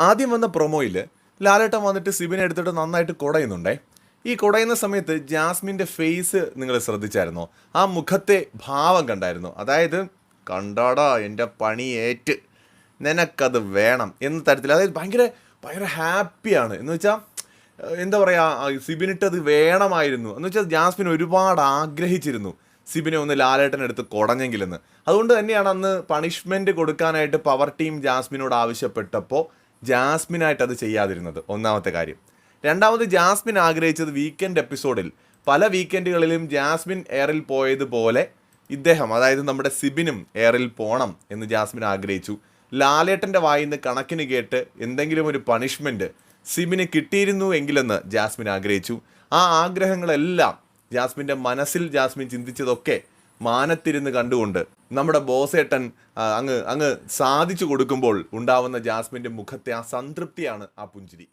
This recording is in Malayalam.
ആദ്യം വന്ന പ്രൊമോയിൽ ലാലേട്ടൻ വന്നിട്ട് സിബിനെ എടുത്തിട്ട് നന്നായിട്ട് കുടയുന്നുണ്ടേ. ഈ കുടയുന്ന സമയത്ത് ജാസ്മിന്റെ ഫേസ് നിങ്ങൾ ശ്രദ്ധിച്ചായിരുന്നോ? ആ മുഖത്തെ ഭാവം കണ്ടായിരുന്നു. അതായത് കണ്ടാടാ എന്റെ പണിയേറ്റ് നിനക്കത് വേണം. എന്ന തരത്തിൽ. അതായത് ഭയങ്കര ഭയങ്കര ഹാപ്പിയാണ് എന്ന് വെച്ചാൽ എന്താ പറയുക സിബിനിട്ട് അത് വേണമായിരുന്നു. എന്ന് വെച്ചാൽ ജാസ്മിൻ ഒരുപാട് ആഗ്രഹിച്ചിരുന്നു സിബിനെ ഒന്ന് ലാലേട്ടനെടുത്ത് കുടഞ്ഞെങ്കിലെന്ന്. അതുകൊണ്ട് തന്നെയാണ് അന്ന് പണിഷ്മെന്റ് കൊടുക്കാനായിട്ട് പവർ ടീം ജാസ്മിനോട് ആവശ്യപ്പെട്ടപ്പോൾ ജാസ്മിനായിട്ട് അത് ചെയ്യാതിരുന്നത്. ഒന്നാമത്തെ കാര്യം. രണ്ടാമത് ജാസ്മിൻ ആഗ്രഹിച്ചത് വീക്കെൻഡ് എപ്പിസോഡിൽ പല വീക്കെൻഡുകളിലും ജാസ്മിൻ എയറിൽ പോയതുപോലെ ഇദ്ദേഹം അതായത് നമ്മുടെ സിബിനും എയറിൽ പോകണം എന്ന് ജാസ്മിൻ ആഗ്രഹിച്ചു. ലാലേട്ടന്റെ വായിൽ നിന്ന് കണക്കിന് കേട്ട് എന്തെങ്കിലും ഒരു പണിഷ്മെന്റ് സിബിന് കിട്ടിയിരുന്നു എങ്കിലെന്ന് ജാസ്മിൻ ആഗ്രഹിച്ചു. ആ ആഗ്രഹങ്ങളെല്ലാം ജാസ്മിന്റെ മനസ്സിൽ ജാസ്മിൻ ചിന്തിച്ചതൊക്കെ മാനത്തിരുന്ന് കണ്ടുകൊണ്ട് നമ്മുടെ ബോസേട്ടൻ അങ്ങ് അങ്ങ് സാധിച്ചു കൊടുക്കുമ്പോൾ ഉണ്ടാവുന്ന ജാസ്മിന്റെ മുഖത്തെ ആ സംതൃപ്തിയാണ് ആ പുഞ്ചിരി.